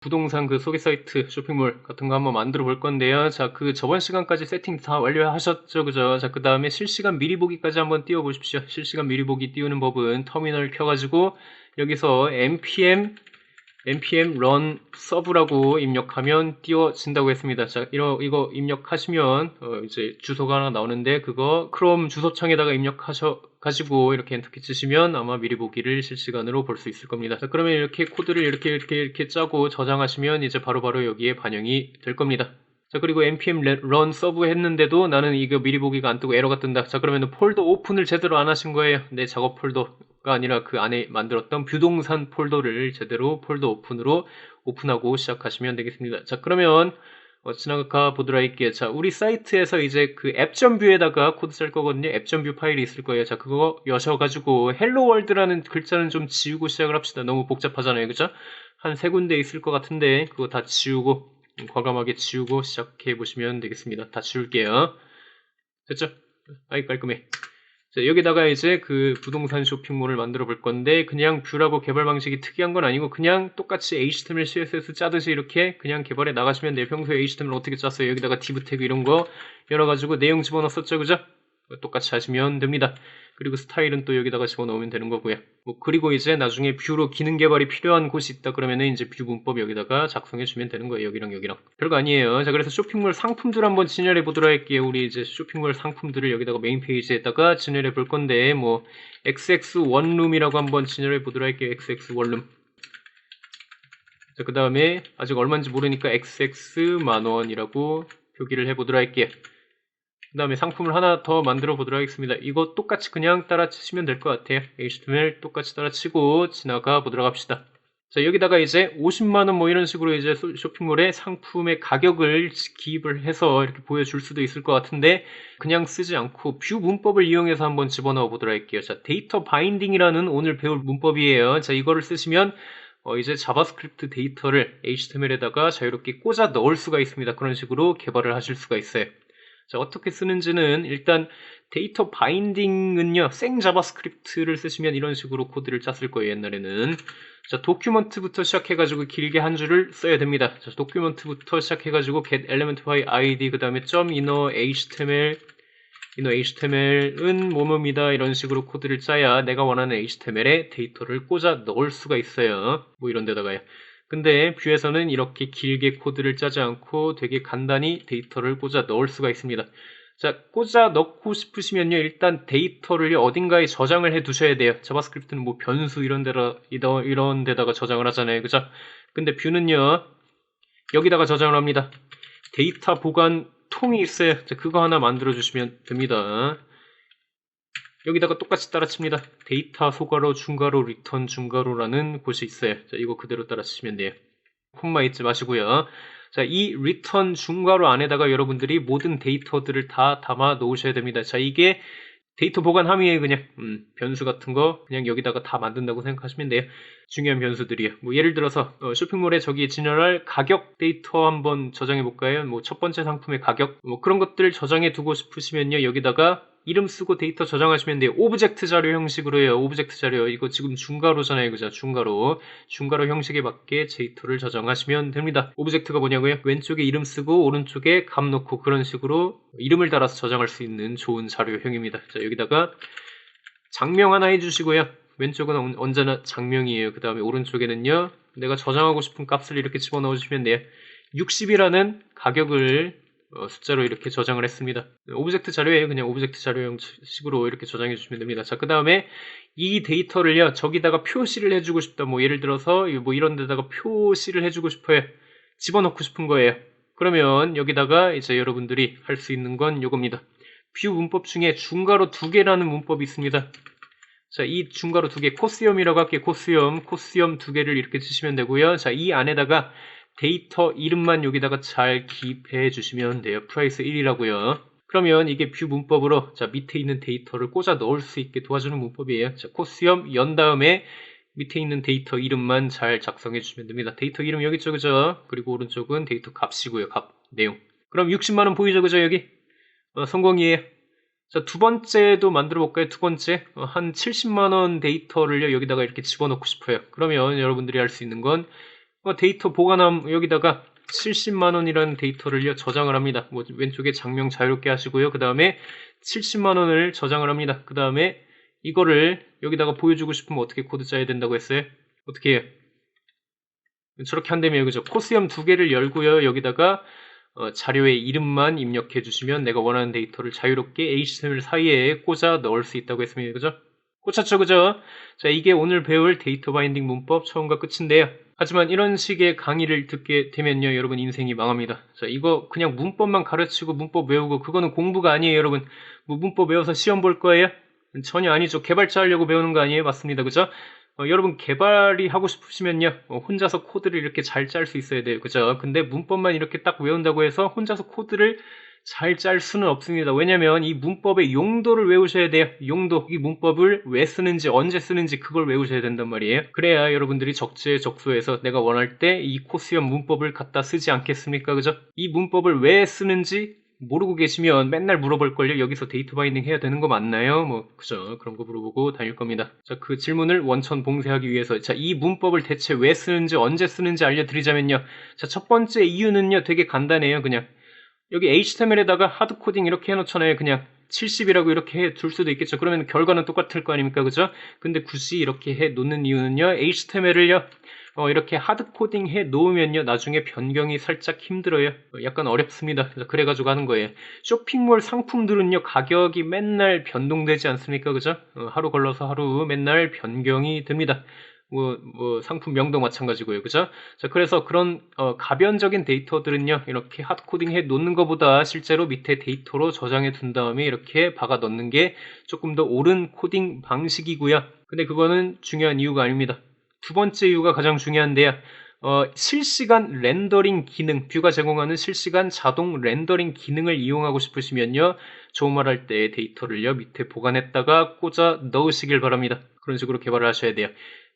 부동산 그 소개 사이트 쇼핑몰 같은 거 한번 만들어 볼 건데요. 자, 그 저번 시간까지 세팅 다 완료하셨죠, 그죠? 자, 그 다음에 실시간 미리 보기까지 한번 띄워 보십시오. 실시간 미리 보기 띄우는 법은 터미널 켜가지고 여기서 npm npm run serve라고 입력하면 띄워진다고 했습니다. 자, 이거, 이거 입력하시면, 어, 이제 주소가 하나 나오는데, 그거 크롬 주소창에다가 입력하셔, 가지고 이렇게 엔터키 치시면 아마 미리 보기를 실시간으로 볼 수 있을 겁니다. 자, 그러면 이렇게 코드를 이렇게, 이렇게, 이렇게 짜고 저장하시면 이제 바로바로 여기에 반영이 될 겁니다. 자, 그리고 npm run serve 했는데도 나는 이거 미리 보기가 안 뜨고 에러가 뜬다. 자, 그러면 폴더 오픈을 제대로 안 하신 거예요. 내 작업 폴더가 아니라 그 안에 만들었던 부동산 폴더를 제대로 폴더 오픈으로 오픈하고 시작하시면 되겠습니다. 자, 그러면 어, 지나가 보도록 할게요. 자, 우리 사이트에서 이제 그 앱전뷰에다가 코드 쓸 거거든요. 앱전뷰 파일이 있을 거예요. 자, 그거 여셔가지고 헬로 월드라는 글자는 좀 지우고 시작을 합시다. 너무 복잡하잖아요. 그죠? 한 세 군데 있을 것 같은데 그거 다 지우고 과감하게 지우고 시작해 보시면 되겠습니다. 다 지울게요. 됐죠? 아이 깔끔해. 자, 여기다가 이제 그 부동산 쇼핑몰을 만들어 볼 건데 그냥 뷰라고 개발 방식이 특이한 건 아니고 그냥 똑같이 HTML, CSS 짜듯이 이렇게 그냥 개발해 나가시면 돼요. 평소에 HTML 어떻게 짰어요? 여기다가 div 태그 이런 거 열어가지고 내용 집어넣었었죠, 그죠? 똑같이 하시면 됩니다. 그리고 스타일은 또 여기다가 집어넣으면 되는 거고요. 뭐 그리고 이제 나중에 뷰로 기능 개발이 필요한 곳이 있다 그러면은 이제 뷰 문법 여기다가 작성해 주면 되는 거예요. 여기랑 여기랑. 별거 아니에요. 자, 그래서 쇼핑몰 상품들 한번 진열해 보도록 할게요. 우리 이제 쇼핑몰 상품들을 여기다가 메인 페이지에다가 진열해 볼 건데 뭐 XX 원룸이라고 한번 진열해 보도록 할게요. XX 원룸. 자, 그 다음에 아직 얼마인지 모르니까 XX 만원이라고 표기를 해 보도록 할게요. 그 다음에 상품을 하나 더 만들어 보도록 하겠습니다. 이거 똑같이 그냥 따라 치시면 될 것 같아요. HTML 똑같이 따라 치고 지나가 보도록 합시다. 자, 여기다가 이제 50만원 뭐 이런 식으로 이제 쇼핑몰에 상품의 가격을 기입을 해서 이렇게 보여줄 수도 있을 것 같은데 그냥 쓰지 않고 뷰 문법을 이용해서 한번 집어넣어 보도록 할게요. 자, 데이터 바인딩이라는 오늘 배울 문법이에요. 자, 이거를 쓰시면 어, 이제 자바스크립트 데이터를 HTML에다가 자유롭게 꽂아 넣을 수가 있습니다. 그런 식으로 개발을 하실 수가 있어요. 자, 어떻게 쓰는지는 일단 데이터 바인딩은요, 생 자바스크립트를 쓰시면 이런 식으로 코드를 짰을 거예요, 옛날에는. 자, 도큐먼트부터 시작해가지고 길게 한 줄을 써야 됩니다. 자, 도큐먼트부터 시작해가지고 get element by id, 그 다음에 .inner html, inner html은 뭐뭐입니다. 이런 식으로 코드를 짜야 내가 원하는 html에 데이터를 꽂아 넣을 수가 있어요. 뭐 이런 데다가요. 근데 뷰에서는 이렇게 길게 코드를 짜지 않고 되게 간단히 데이터를 꽂아 넣을 수가 있습니다. 자, 꽂아 넣고 싶으시면요. 일단 데이터를 어딘가에 저장을 해 두셔야 돼요. 자바스크립트는 뭐 변수 이런 데다 이런 데다가 저장을 하잖아요. 그죠? 근데 뷰는요. 여기다가 저장을 합니다. 데이터 보관 통이 있어요. 자, 그거 하나 만들어 주시면 됩니다. 여기다가 똑같이 따라칩니다. 데이터 소괄호, 중괄호, 리턴, 중괄호라는 곳이 있어요. 자, 이거 그대로 따라치시면 돼요. 콤마 잊지 마시고요. 자, 이 리턴 중괄호 안에다가 여러분들이 모든 데이터들을 다 담아 놓으셔야 됩니다. 자, 이게 데이터 보관 함의에 그냥 음, 변수 같은 거 그냥 여기다가 다 만든다고 생각하시면 돼요. 중요한 변수들이에요. 뭐 예를 들어서 어, 쇼핑몰에 저기 진열할 가격 데이터 한번 저장해 볼까요? 뭐 첫 번째 상품의 가격 뭐 그런 것들 저장해 두고 싶으시면요. 여기다가 이름 쓰고 데이터 저장하시면 돼요. 오브젝트 자료 형식으로 해요. 오브젝트 자료. 이거 지금 중괄호잖아요. 그죠? 중괄호. 중괄호 형식에 맞게 데이터를 저장하시면 됩니다. 오브젝트가 뭐냐고요? 왼쪽에 이름 쓰고 오른쪽에 값 넣고 그런 식으로 이름을 달아서 저장할 수 있는 좋은 자료형입니다. 자, 여기다가 장명 하나 해주시고요. 왼쪽은 언제나 장명이에요. 그 다음에 오른쪽에는요. 내가 저장하고 싶은 값을 이렇게 집어넣어 주시면 돼요. 60이라는 가격을 어, 숫자로 이렇게 저장을 했습니다. 오브젝트 자료에 그냥 오브젝트 자료 형 식으로 이렇게 저장해 주시면 됩니다. 자, 그 다음에 이 데이터를요, 저기다가 표시를 해주고 싶다. 뭐, 예를 들어서, 뭐, 이런 데다가 표시를 해주고 싶어요. 집어넣고 싶은 거예요. 그러면 여기다가 이제 여러분들이 할 수 있는 건 이겁니다. 뷰 문법 중에 중괄호 두 개라는 문법이 있습니다. 자, 이 중괄호 두 개, 코스염이라고 할게요. 코스염, 코스염 두 개를 이렇게 치시면 되고요. 자, 이 안에다가 데이터 이름만 여기다가 잘 기입해 주시면 돼요. 프라이스 1이라고요. 그러면 이게 뷰 문법으로 자 밑에 있는 데이터를 꽂아 넣을 수 있게 도와주는 문법이에요. 자 코스염 연 다음에 밑에 있는 데이터 이름만 잘 작성해 주시면 됩니다. 데이터 이름 여기 있죠, 그죠? 그리고 오른쪽은 데이터 값이고요, 값 내용. 그럼 60만원 보이죠, 그죠, 여기? 어, 성공이에요. 자, 두 번째도 만들어 볼까요? 두 번째. 어, 한 70만원 데이터를 여기다가 이렇게 집어넣고 싶어요. 그러면 여러분들이 할 수 있는 건 어, 데이터 보관함 여기다가 70만 원이라는 데이터를요 저장을 합니다. 뭐 왼쪽에 장명 자유롭게 하시고요. 그 다음에 70만 원을 저장을 합니다. 그 다음에 이거를 여기다가 보여주고 싶으면 어떻게 코드 짜야 된다고 했어요? 어떻게 해요? 저렇게 한다면 그죠? 코스염 두 개를 열고요. 여기다가 어, 자료의 이름만 입력해 주시면 내가 원하는 데이터를 자유롭게 HTML 사이에 꽂아 넣을 수 있다고 했습니다. 그죠? 꽂혔죠, 그죠? 자, 이게 오늘 배울 데이터 바인딩 문법 처음과 끝인데요. 하지만 이런 식의 강의를 듣게 되면요, 여러분 인생이 망합니다. 자, 이거 그냥 문법만 가르치고 문법 외우고 그거는 공부가 아니에요, 여러분. 뭐 문법 외워서 시험 볼 거예요? 전혀 아니죠. 개발자 하려고 배우는 거 아니에요? 맞습니다. 그죠? 어, 여러분 개발이 하고 싶으시면요 어, 혼자서 코드를 이렇게 잘 짤 수 있어야 돼요 그죠 근데 문법만 이렇게 딱 외운다고 해서 혼자서 코드를 잘 짤 수는 없습니다 왜냐면 이 문법의 용도를 외우셔야 돼요 용도 이 문법을 왜 쓰는지 언제 쓰는지 그걸 외우셔야 된단 말이에요 그래야 여러분들이 적재적소에서 내가 원할 때 이 코스형 문법을 갖다 쓰지 않겠습니까 그죠 이 문법을 왜 쓰는지 모르고 계시면 맨날 물어볼걸요. 여기서 데이터 바인딩 해야 되는 거 맞나요? 뭐, 그죠. 그런 거 물어보고 다닐 겁니다. 자, 그 질문을 원천 봉쇄하기 위해서. 자, 이 문법을 대체 왜 쓰는지, 언제 쓰는지 알려드리자면요. 자, 첫 번째 이유는요, 되게 간단해요. 그냥. 여기 HTML에다가 하드코딩 이렇게 해놓잖아요. 그냥 70이라고 이렇게 해 둘 수도 있겠죠. 그러면 결과는 똑같을 거 아닙니까? 그죠? 근데 굳이 이렇게 해 놓는 이유는요, HTML을요, 어, 이렇게 하드 코딩 해 놓으면요 나중에 변경이 살짝 힘들어요 어, 약간 어렵습니다 그래가지고 하는 거예요 쇼핑몰 상품들은요 가격이 맨날 변동되지 않습니까 그죠 어, 하루 걸러서 하루 맨날 변경이 됩니다 뭐, 뭐 상품 명도 마찬가지고요 그죠 자 그래서 그런 어, 가변적인 데이터들은요 이렇게 하드 코딩 해 놓는 것보다 실제로 밑에 데이터로 저장해 둔 다음에 이렇게 박아 넣는 게 조금 더 옳은 코딩 방식이고요 근데 그거는 중요한 이유가 아닙니다 두 번째 이유가 가장 중요한데요. 어, 실시간 렌더링 기능, 뷰가 제공하는 실시간 자동 렌더링 기능을 이용하고 싶으시면요. 조말할 때 데이터를요, 밑에 보관했다가 꽂아 넣으시길 바랍니다. 그런 식으로 개발을 하셔야 돼요.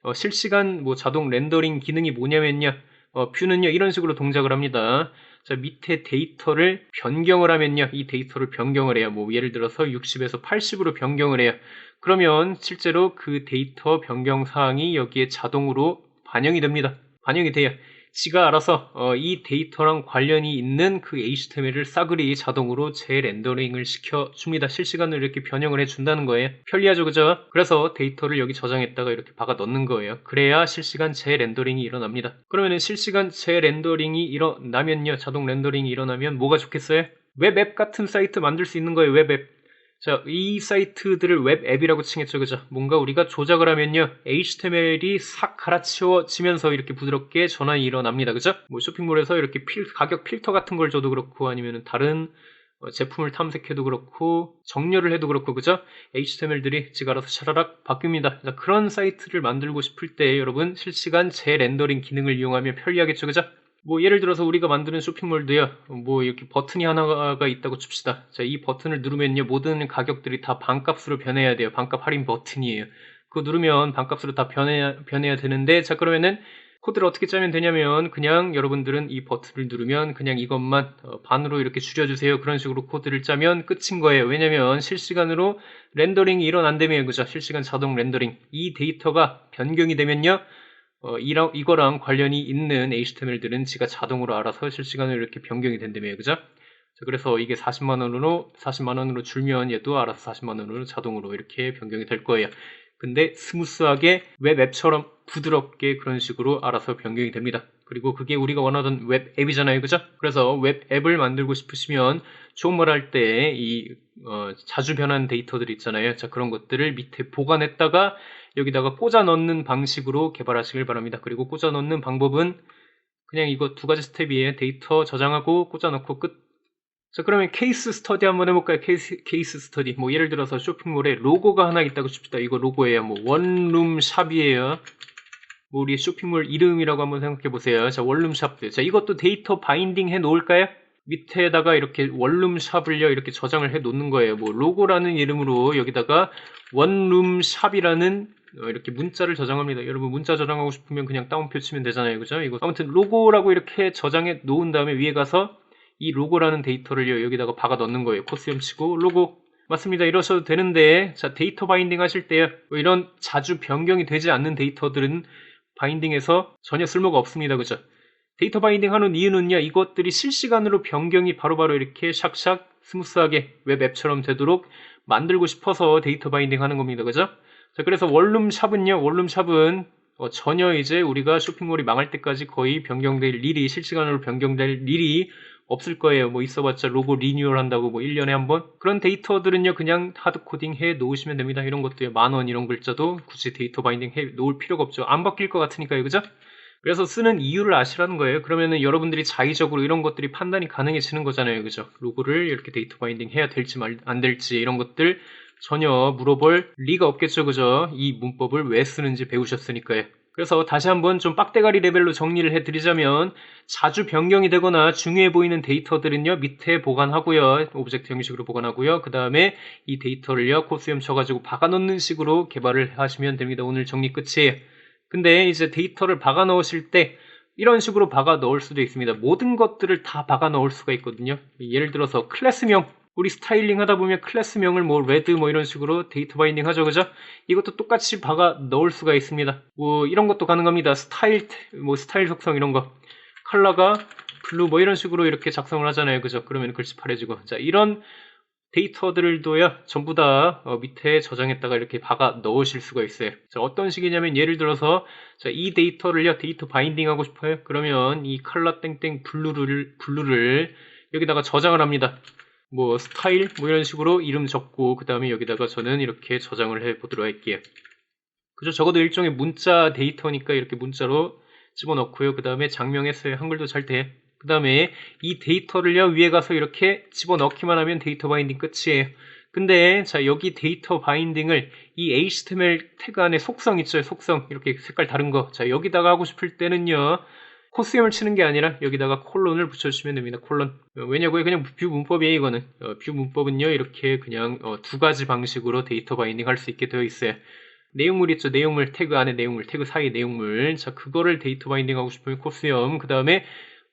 어, 실시간 뭐 자동 렌더링 기능이 뭐냐면요. 어, 뷰는요, 이런 식으로 동작을 합니다. 자, 밑에 데이터를 변경을 하면요. 이 데이터를 변경을 해요. 뭐, 예를 들어서 60에서 80으로 변경을 해요. 그러면 실제로 그 데이터 변경 사항이 여기에 자동으로 반영이 됩니다. 반영이 돼요. 지가 알아서 어, 이 데이터랑 관련이 있는 그 HTML을 싸그리 자동으로 재렌더링을 시켜 줍니다. 실시간으로 이렇게 변형을 해준다는 거예요. 편리하죠, 그죠? 그래서 데이터를 여기 저장했다가 이렇게 박아 넣는 거예요. 그래야 실시간 재렌더링이 일어납니다. 그러면 실시간 재렌더링이 일어나면요, 자동 렌더링이 일어나면 뭐가 좋겠어요? 웹앱 같은 사이트 만들 수 있는 거예요, 웹앱. 자, 이 사이트들을 웹 앱이라고 칭했죠. 그죠? 뭔가 우리가 조작을 하면요. HTML이 싹 갈아치워지면서 이렇게 부드럽게 전환이 일어납니다. 그죠? 뭐 쇼핑몰에서 이렇게 필, 가격 필터 같은 걸 줘도 그렇고 아니면 다른 어, 제품을 탐색해도 그렇고 정렬을 해도 그렇고 그죠? HTML들이 지가 알아서 차라락 바뀝니다. 자, 그런 사이트를 만들고 싶을 때 여러분 실시간 재렌더링 기능을 이용하면 편리하겠죠. 그죠? 뭐 예를 들어서 우리가 만드는 쇼핑몰도요. 뭐 이렇게 버튼이 하나가 있다고 칩시다. 자, 이 버튼을 누르면요. 모든 가격들이 다 반값으로 변해야 돼요. 반값 할인 버튼이에요. 그거 누르면 반값으로 다 변해야, 변해야 되는데 자 그러면은 코드를 어떻게 짜면 되냐면 그냥 여러분들은 이 버튼을 누르면 그냥 이것만 어, 반으로 이렇게 줄여주세요. 그런 식으로 코드를 짜면 끝인 거예요. 왜냐면 실시간으로 렌더링이 일어난다며요. 그죠? 실시간 자동 렌더링. 이 데이터가 변경이 되면요. 어, 이거랑 관련이 있는 HTML들은 지가 자동으로 알아서 실시간으로 이렇게 변경이 된다며요. 그죠? 자, 그래서 이게 40만원으로, 40만원으로 줄면 얘도 알아서 40만원으로 자동으로 이렇게 변경이 될 거예요. 근데 스무스하게 웹 앱처럼 부드럽게 그런 식으로 알아서 변경이 됩니다. 그리고 그게 우리가 원하던 웹 앱이잖아요. 그죠? 그래서 웹 앱을 만들고 싶으시면 말할때 이 어, 자주 변하는 데이터들 있잖아요. 자, 그런 것들을 밑에 보관했다가 여기다가 꽂아 넣는 방식으로 개발하시길 바랍니다. 그리고 꽂아 넣는 방법은 그냥 이거 두 가지 스텝 이에요. 데이터 저장하고 꽂아 넣고 끝. 자, 그러면 케이스 스터디 한번 해볼까요? 케이스, 케이스 스터디. 뭐, 예를 들어서 쇼핑몰에 로고가 하나 있다고 칩시다. 이거 로고예요. 뭐, 원룸 샵이에요. 뭐, 우리 쇼핑몰 이름이라고 한번 생각해 보세요. 자, 원룸 샵들. 자, 이것도 데이터 바인딩 해 놓을까요? 밑에다가 이렇게 원룸 샵을요, 이렇게 저장을 해 놓는 거예요. 뭐, 로고라는 이름으로 여기다가 원룸 샵이라는 어, 이렇게 문자를 저장합니다. 여러분 문자 저장하고 싶으면 그냥 다운표 치면 되잖아요. 그죠? 이거 아무튼 로고라고 이렇게 저장해 놓은 다음에 위에 가서 이 로고라는 데이터를 여기다가 박아 넣는 거예요. 코스염 치고 로고 맞습니다. 이러셔도 되는데 자 데이터 바인딩 하실 때요. 뭐 이런 자주 변경이 되지 않는 데이터들은 바인딩에서 전혀 쓸모가 없습니다. 그죠? 데이터 바인딩 하는 이유는요, 이것들이 실시간으로 변경이 바로바로 이렇게 샥샥 스무스하게 웹 앱처럼 되도록 만들고 싶어서 데이터 바인딩 하는 겁니다. 그죠? 자, 그래서 원룸 샵은요, 원룸 샵은 어, 전혀 이제 우리가 쇼핑몰이 망할 때까지 거의 변경될 일이, 실시간으로 변경될 일이 없을 거예요. 뭐 있어봤자 로고 리뉴얼 한다고 뭐 1년에 한 번? 그런 데이터들은요, 그냥 하드 코딩 해 놓으시면 됩니다. 이런 것도요, 만원 이런 글자도 굳이 데이터 바인딩 해 놓을 필요가 없죠. 안 바뀔 것 같으니까요, 그죠? 그래서 쓰는 이유를 아시라는 거예요. 그러면은 여러분들이 자의적으로 이런 것들이 판단이 가능해지는 거잖아요. 그죠? 로고를 이렇게 데이터 바인딩 해야 될지 말, 안 될지 이런 것들 전혀 물어볼 리가 없겠죠. 그죠? 이 문법을 왜 쓰는지 배우셨으니까요. 그래서 다시 한번 좀 빡대가리 레벨로 정리를 해드리자면 자주 변경이 되거나 중요해 보이는 데이터들은요 밑에 보관하고요 오브젝트 형식으로 보관하고요 그 다음에 이 데이터를요 코스염 쳐가지고 박아놓는 식으로 개발을 하시면 됩니다 오늘 정리 끝이에요 근데 이제 데이터를 박아 넣으실 때 이런 식으로 박아 넣을 수도 있습니다. 모든 것들을 다 박아 넣을 수가 있거든요. 예를 들어서 클래스명 우리 스타일링 하다 보면 클래스명을 뭐 레드 뭐 이런 식으로 데이터 바인딩 하죠. 그죠? 이것도 똑같이 박아 넣을 수가 있습니다. 뭐 이런 것도 가능합니다. 스타일 뭐 스타일 속성 이런 거 컬러가 블루 뭐 이런 식으로 이렇게 작성을 하잖아요. 그죠? 그러면 글씨 파래지고 자 이런 데이터들도요 전부 다 어, 밑에 저장했다가 이렇게 박아 넣으실 수가 있어요 자, 어떤 식이냐면 예를 들어서 자, 이 데이터를요 데이터 바인딩 하고 싶어요 그러면 이 컬러 땡땡 블루를 블루를 여기다가 저장을 합니다 뭐 스타일 뭐 이런 식으로 이름 적고 그 다음에 여기다가 저는 이렇게 저장을 해 보도록 할게요. 그죠? 적어도 일종의 문자 데이터니까 이렇게 문자로 집어넣고요. 그 다음에 장명했어요 한글도 잘 돼. 그 다음에 이 데이터를요 위에 가서 이렇게 집어넣기만 하면 데이터 바인딩 끝이에요. 근데 자 여기 데이터 바인딩을 이 HTML 태그 안에 속성 있죠 속성. 이렇게 색깔 다른 거자 여기다가 하고 싶을 때는요 코스염을 치는 게 아니라 여기다가 콜론을 붙여주시면 됩니다. 콜론. 왜냐고요? 그냥 뷰 문법이에요 이거는. 어, 뷰 문법은요 이렇게 그냥 어, 두 가지 방식으로 데이터 바인딩 할 수 있게 되어 있어요. 내용물 있죠? 내용물 태그 안에 내용물 태그 사이 내용물. 자 그거를 데이터 바인딩 하고 싶으면 코스염 그 다음에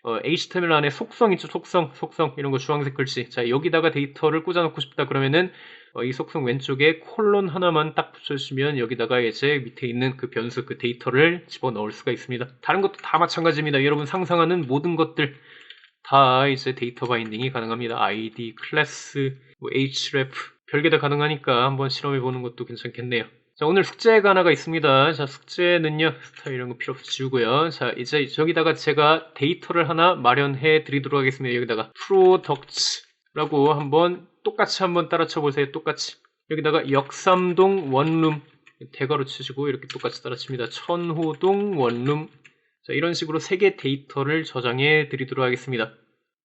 어, HTML 안에 속성 있죠. 속성 속성 이런 거 주황색 글씨. 자 여기다가 데이터를 꽂아 놓고 싶다 그러면은 어, 이 속성 왼쪽에 콜론 하나만 딱 붙여주시면 여기다가 이제 밑에 있는 그 변수 그 데이터를 집어넣을 수가 있습니다. 다른 것도 다 마찬가지입니다. 여러분 상상하는 모든 것들 다 이제 데이터 바인딩이 가능합니다. ID, 클래스, 뭐 href 별게 다 가능하니까 한번 실험해 보는 것도 괜찮겠네요 자, 오늘 숙제가 하나가 있습니다. 자, 숙제는요, 스타일 이런 거 필요 없이 지우고요. 자, 이제 저기다가 제가 데이터를 하나 마련해 드리도록 하겠습니다. 여기다가 products라고 한번 똑같이 한번 따라 쳐보세요. 똑같이. 여기다가 역삼동 원룸 대괄호 치시고 이렇게 똑같이 따라 칩니다. 천호동 원룸. 자, 이런 식으로 세 개 데이터를 저장해 드리도록 하겠습니다.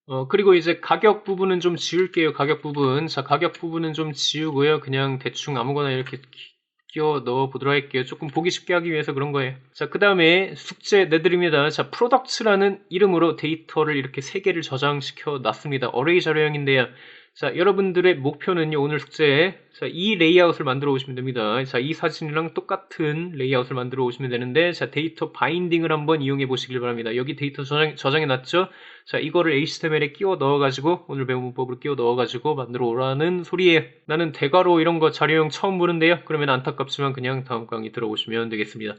어, 그리고 이제 가격 부분은 좀 지울게요. 가격 부분. 자, 가격 부분은 좀 지우고요. 그냥 대충 아무거나 이렇게 끼워 넣어 보도록 할게요. 조금 보기 쉽게 하기 위해서 그런 거예요. 자, 그 다음에 숙제 내드립니다. 자, products라는 이름으로 데이터를 이렇게 세 개를 저장시켜 놨습니다. 어레이 자료형인데요. 자, 여러분들의 목표는요, 오늘 숙제에, 자, 이 레이아웃을 만들어 오시면 됩니다. 자, 이 사진이랑 똑같은 레이아웃을 만들어 오시면 되는데, 자, 데이터 바인딩을 한번 이용해 보시길 바랍니다. 여기 데이터 저장, 저장해 놨죠? 자, 이거를 HTML에 끼워 넣어 가지고, 오늘 배운 문법을 끼워 넣어 가지고 만들어 오라는 소리예요. 나는 대괄호 이런 거 자료형 처음 보는데요. 그러면 안타깝지만 그냥 다음 강의 들어오시면 되겠습니다.